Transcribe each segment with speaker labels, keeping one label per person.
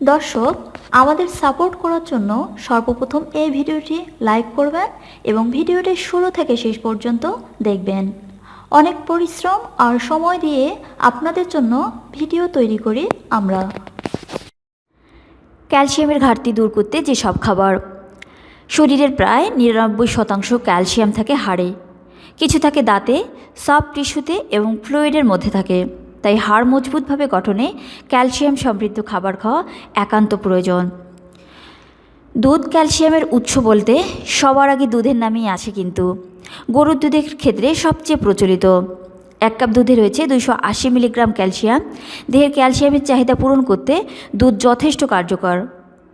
Speaker 1: দর্শক, আমাদের সাপোর্ট করার জন্য সর্বপ্রথম এই ভিডিওটি লাইক করবেন এবং ভিডিওটি শুরু থেকে শেষ পর্যন্ত দেখবেন। অনেক পরিশ্রম আর সময় দিয়ে আপনাদের জন্য ভিডিও তৈরি করি আমরা।
Speaker 2: ক্যালসিয়ামের ঘাটতি দূর করতে যে সব খাবার। শরীরের প্রায় নিরানব্বই শতাংশ ক্যালসিয়াম থাকে হাড়ে। কিছু থাকে দাঁতে, সফট টিস্যুতে এবং ফ্লুইডের মধ্যে থাকে। তাই হাড় মজবুতভাবে গঠনে ক্যালসিয়াম সমৃদ্ধ খাবার খাওয়া একান্ত প্রয়োজন। দুধ ক্যালসিয়ামের উৎস বলতে সবার আগে দুধের নামেই আছে কিন্তু। গরুর দুধের ক্ষেত্রে সবচেয়ে প্রচলিত। এক কাপ দুধে রয়েছে দুইশো আশি মিলিগ্রাম ক্যালসিয়াম। দেহের ক্যালসিয়ামের চাহিদা পূরণ করতে দুধ যথেষ্ট কার্যকর।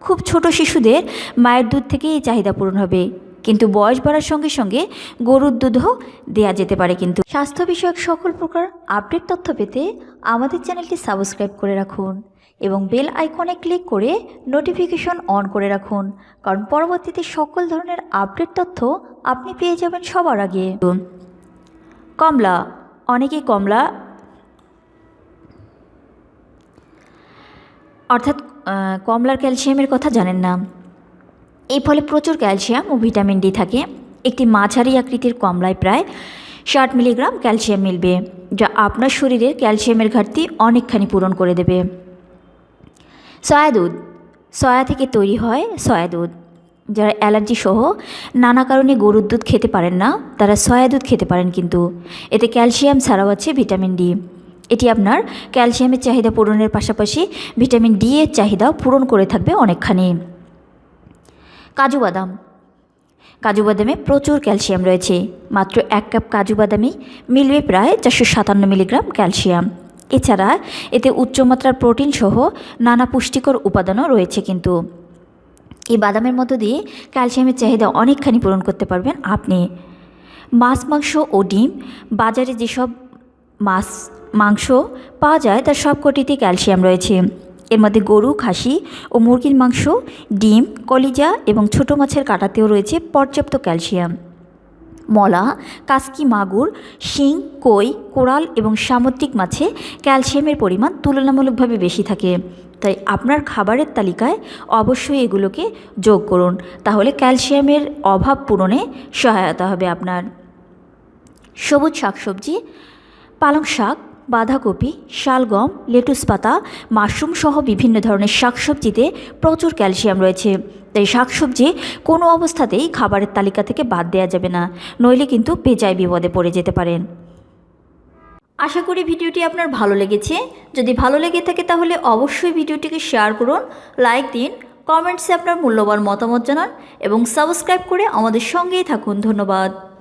Speaker 2: খুব ছোট শিশুদের মায়ের দুধ থেকেই এই চাহিদা পূরণ হবে। কিন্তু বয়স বাড়ার সঙ্গে সঙ্গে গরুর দুধও দেয়া যেতে পারে কিন্তু। স্বাস্থ্য বিষয়ক সকল প্রকার আপডেট তথ্য পেতে আমাদের চ্যানেলটি সাবস্ক্রাইব করে রাখুন এবং বেল আইকনে ক্লিক করে নোটিফিকেশন অন করে রাখুন, কারণ পরবর্তীতে সকল ধরনের আপডেট তথ্য আপনি পেয়ে যাবেন সবার আগে। কমলা, অনেকে কমলা অর্থাৎ কমলার ক্যালসিয়ামের কথা জানেন না। এই ফলে প্রচুর ক্যালসিয়াম ও ভিটামিন ডি থাকে। একটি মাঝারি আকৃতির কমলায় প্রায় ষাট মিলিগ্রাম ক্যালসিয়াম মিলবে, যা আপনার শরীরে ক্যালসিয়ামের ঘাটতি অনেকখানি পূরণ করে দেবে। সয়া দুধ। সয়া থেকে তৈরি হয় সয়া দুধ। যারা অ্যালার্জি সহ নানা কারণে গরুর দুধ খেতে পারেন না, তারা সয়া দুধ খেতে পারেন কিন্তু। এতে ক্যালসিয়াম ছাড়াও আছে ভিটামিন ডি। এটি আপনার ক্যালসিয়ামের চাহিদা পূরণের পাশাপাশি ভিটামিন ডি এর চাহিদাও পূরণ করে থাকবে অনেকখানি। কাজু বাদাম। কাজু বাদামে প্রচুর ক্যালসিয়াম রয়েছে। মাত্র এক কাপ কাজু বাদামে মিলবে প্রায় চারশো সাতান্ন মিলিগ্রাম ক্যালসিয়াম। এছাড়া এতে উচ্চমাত্রার প্রোটিন সহ নানা পুষ্টিকর উপাদানও রয়েছে কিন্তু। এই বাদামের মধ্য দিয়ে ক্যালসিয়ামের চাহিদা অনেকখানি পূরণ করতে পারবেন আপনি। মাছ, মাংস ও ডিম বাজারে যেসব মাছ, মাংস পাওয়া যায়, তার সবকটিতে ক্যালসিয়াম রয়েছে। এর মধ্যে গরু, খাসি ও মুরগির মাংস, ডিম, কলিজা এবং ছোটো মাছের কাটাতেও রয়েছে পর্যাপ্ত ক্যালসিয়াম। মলা, কাসকি মাগুর, শিং, কই, কোরাল এবং সামুদ্রিক মাছে ক্যালসিয়ামের পরিমাণ তুলনামূলকভাবে বেশি থাকে। তাই আপনার খাবারের তালিকায় অবশ্যই এগুলোকে যোগ করুন। তাহলে ক্যালসিয়ামের অভাব পূরণে সহায়তা হবে আপনার। সবুজ শাকসবজি, পালং শাক বাঁধাকপি, শালগম, লেটুস পাতা, মাশরুম সহ বিভিন্ন ধরনের শাকসবজিতে প্রচুর ক্যালসিয়াম রয়েছে। তাই শাকসবজি কোনো অবস্থাতেই খাবারের তালিকা থেকে বাদ দেওয়া যাবে না, নইলে কিন্তু বেজায় বিপদে পড়ে যেতে পারেন। আশা করি ভিডিওটি আপনার ভালো লেগেছে। যদি ভালো লেগে থাকে তাহলে অবশ্যই ভিডিওটিকে শেয়ার করুন, লাইক দিন, কমেন্টসে আপনার মূল্যবান মতামত জানান এবং সাবস্ক্রাইব করে আমাদের সঙ্গেই থাকুন। ধন্যবাদ।